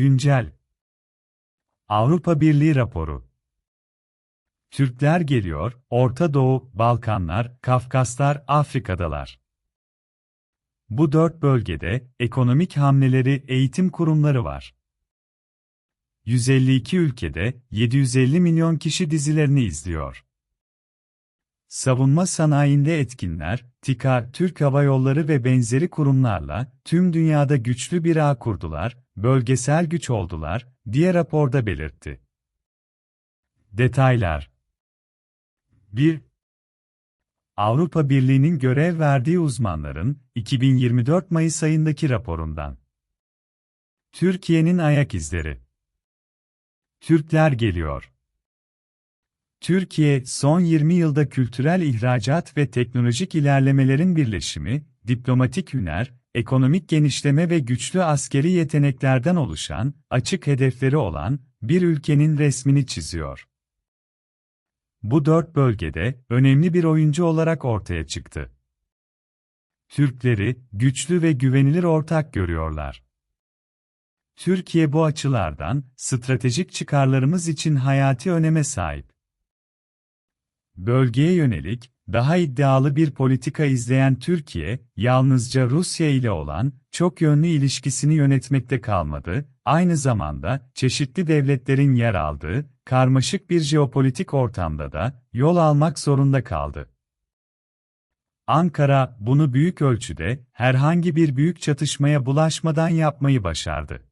Güncel Avrupa Birliği raporu Türkler geliyor, Orta Doğu, Balkanlar, Kafkaslar, Afrika'dalar. Bu dört bölgede ekonomik hamleleri, eğitim kurumları var. 152 ülkede 750 milyon kişi dizilerini izliyor. Savunma sanayinde etkinler, TİKA, Türk Hava Yolları ve benzeri kurumlarla tüm dünyada güçlü bir ağ kurdular, bölgesel güç oldular, diye raporda belirtti. Detaylar 1. Avrupa Birliği'nin görev verdiği uzmanların 2024 Mayıs ayındaki raporundan. Türkiye'nin ayak izleri. Türkler geliyor. Türkiye, son 20 yılda kültürel ihracat ve teknolojik ilerlemelerin birleşimi, diplomatik hüner, ekonomik genişleme ve güçlü askeri yeteneklerden oluşan, açık hedefleri olan bir ülkenin resmini çiziyor. Bu dört bölgede önemli bir oyuncu olarak ortaya çıktı. Türkleri güçlü ve güvenilir ortak görüyorlar. Türkiye bu açılardan stratejik çıkarlarımız için hayati öneme sahip. Bölgeye yönelik daha iddialı bir politika izleyen Türkiye, yalnızca Rusya ile olan çok yönlü ilişkisini yönetmekte kalmadı, aynı zamanda çeşitli devletlerin yer aldığı karmaşık bir jeopolitik ortamda da yol almak zorunda kaldı. Ankara bunu büyük ölçüde herhangi bir büyük çatışmaya bulaşmadan yapmayı başardı.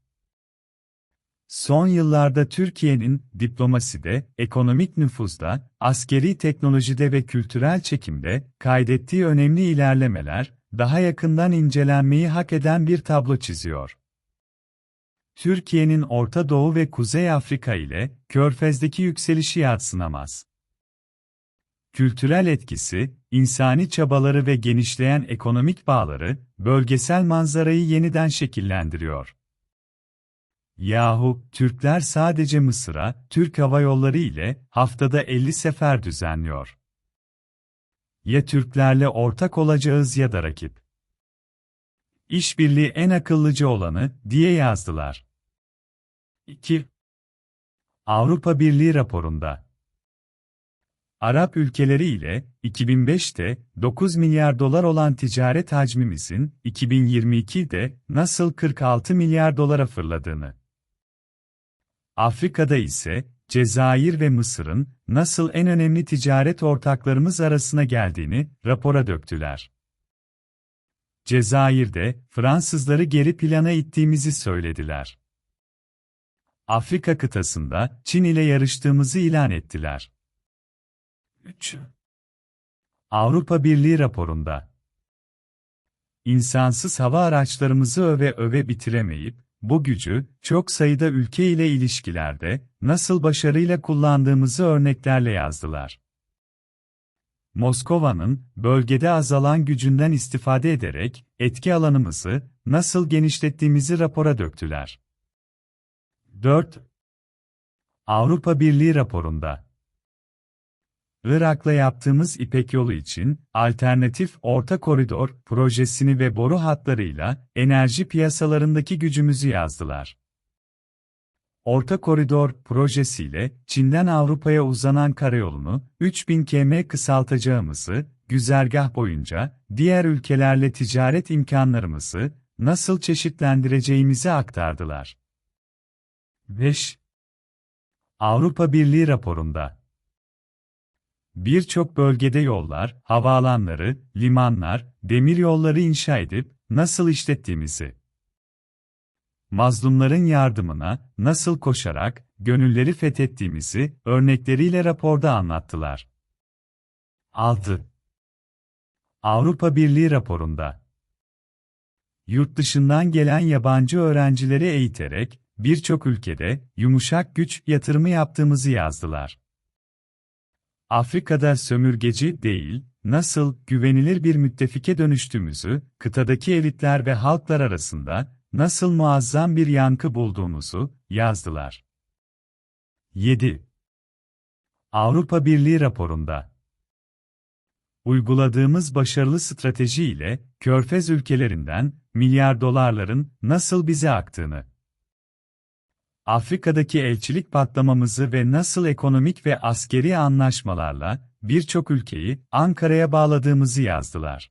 Son yıllarda Türkiye'nin diplomaside, ekonomik nüfuzda, askeri teknolojide ve kültürel çekimde kaydettiği önemli ilerlemeler daha yakından incelenmeyi hak eden bir tablo çiziyor. Türkiye'nin Orta Doğu ve Kuzey Afrika ile Körfez'deki yükselişi yadsınamaz. Kültürel etkisi, insani çabaları ve genişleyen ekonomik bağları, bölgesel manzarayı yeniden şekillendiriyor. Yahu, Türkler sadece Mısır'a, Türk Hava Yolları ile haftada 50 sefer düzenliyor. Ya Türklerle ortak olacağız ya da rakip. İşbirliği en akıllıcı olanı, diye yazdılar. 2. Avrupa Birliği raporunda Arap ülkeleri ile 2005'te 9 milyar dolar olan ticaret hacmimizin 2022'de nasıl 46 milyar dolara fırladığını Afrika'da ise Cezayir ve Mısır'ın nasıl en önemli ticaret ortaklarımız arasına geldiğini rapora döktüler. Cezayir'de Fransızları geri plana ittiğimizi söylediler. Afrika kıtasında Çin ile yarıştığımızı ilan ettiler. 3. Avrupa Birliği raporunda İnsansız hava araçlarımızı öve öve bitiremeyip, bu gücü, çok sayıda ülke ile ilişkilerde, nasıl başarıyla kullandığımızı örneklerle yazdılar. Moskova'nın, bölgede azalan gücünden istifade ederek, etki alanımızı, nasıl genişlettiğimizi rapora döktüler. 4. Avrupa Birliği raporunda Irak'la yaptığımız İpek yolu için, alternatif orta koridor projesini ve boru hatlarıyla enerji piyasalarındaki gücümüzü yazdılar. Orta koridor projesiyle Çin'den Avrupa'ya uzanan karayolunu 3000 km kısaltacağımızı, güzergah boyunca diğer ülkelerle ticaret imkanlarımızı nasıl çeşitlendireceğimizi aktardılar. 5. Avrupa Birliği raporunda Birçok bölgede yollar, havaalanları, limanlar, demiryolları inşa edip nasıl işlettiğimizi, mazlumların yardımına nasıl koşarak gönülleri fethettiğimizi örnekleriyle raporda anlattılar. 6. Avrupa Birliği raporunda Yurt dışından gelen yabancı öğrencileri eğiterek birçok ülkede yumuşak güç yatırımı yaptığımızı yazdılar. Afrika'da sömürgeci değil, nasıl güvenilir bir müttefike dönüştüğümüzü, kıtadaki elitler ve halklar arasında nasıl muazzam bir yankı bulduğumuzu yazdılar. 7. Avrupa Birliği raporunda Uyguladığımız başarılı strateji ile Körfez ülkelerinden milyar dolarların nasıl bize aktığını Afrika'daki elçilik patlamamızı ve nasıl ekonomik ve askeri anlaşmalarla birçok ülkeyi Ankara'ya bağladığımızı yazdılar.